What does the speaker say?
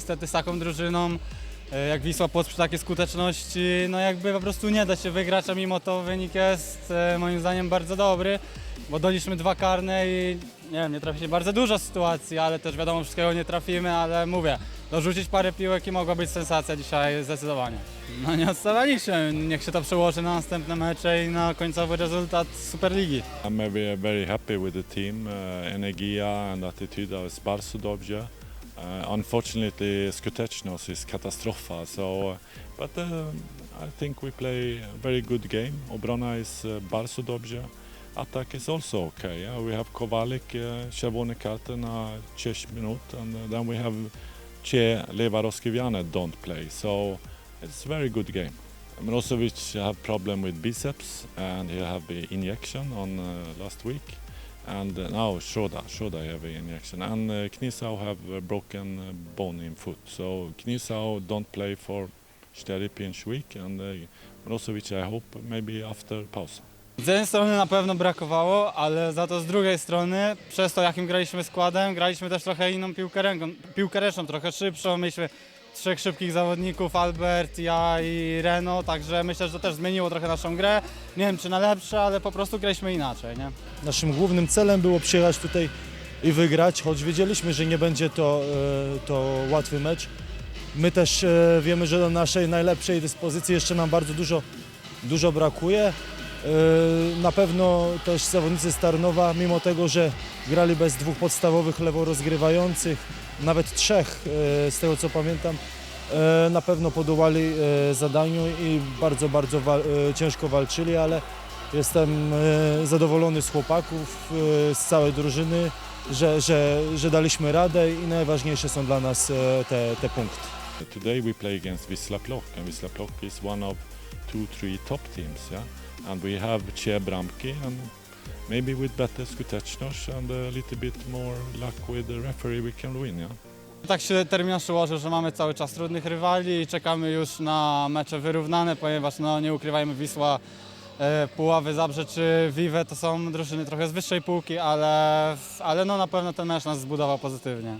niestety z taką drużyną e, jak Wisła Płock przy takiej skuteczności, no jakby po prostu nie da się wygrać, a mimo to wynik jest e, moim zdaniem bardzo dobry, bo doliśmy dwa karne i nie wiem, nie trafi się bardzo dużo sytuacji, ale też wiadomo wszystkiego nie trafimy, ale mówię, dorzucić parę piłek i mogła być sensacja dzisiaj zdecydowanie. No nie odstawaliśmy, niech się to przełoży na następne mecze i na końcowy rezultat Superligi. I'm very, happy with the team, uh, energia and attitude is bardzo dobrze. Uh, unfortunately, skuteczność is katastrofa, so, but uh, I think we play a very good game. Obrona is uh, bardzo dobrze. Attack is also okay. Yeah? We have Kowalik, uh, czerwony karty na 6 minut, and uh, then we have Che Lewaroskiviane don't play, so it's a very good game. Milosevic have problem with biceps and he have the injection on uh, last week. And uh, now Shoda, Shoda have an injection. And uh, Knisau have a broken uh, bone in foot. So Knisau don't play for 4-5 week and uh, I hope maybe after pause. Z jednej strony na pewno brakowało, ale za to z drugiej strony, przez to jakim graliśmy składem, graliśmy też trochę inną piłkę, ręką, trochę szybszą. Mieliśmy trzech szybkich zawodników, Albert, ja i Reno, także myślę, że to też zmieniło trochę naszą grę. Nie wiem czy na lepsze, ale po prostu graliśmy inaczej, nie? Naszym głównym celem było przyjechać tutaj i wygrać, choć wiedzieliśmy, że nie będzie to, e, to łatwy mecz. My też e, wiemy, że do naszej najlepszej dyspozycji jeszcze nam bardzo dużo, dużo brakuje. E, Na pewno też zawodnicy Starnowa, mimo tego, że grali bez dwóch podstawowych leworozgrywających, nawet trzech, e, z tego co pamiętam, e, na pewno podołali e, zadaniu i bardzo, bardzo wa- ciężko walczyli, ale Jestem zadowolony z chłopaków, z całej drużyny, że, że, że daliśmy radę i najważniejsze są dla nas te, te punkty. Today we play against Wisla Plock and Wisla Plock is one of two, three top teams. Yeah? And we have Che Bramki and maybe with better skuteczność and a little bit more luck with the referee we can win. Yeah? Tak się terminarz ułożył, że mamy cały czas trudnych rywali i czekamy już na mecze wyrównane, ponieważ no, nie ukrywajmy Wisła, e, Puławy, Zabrze czy Vive to są drużyny trochę z wyższej półki, ale, ale no, na pewno ten mecz nas zbudował pozytywnie.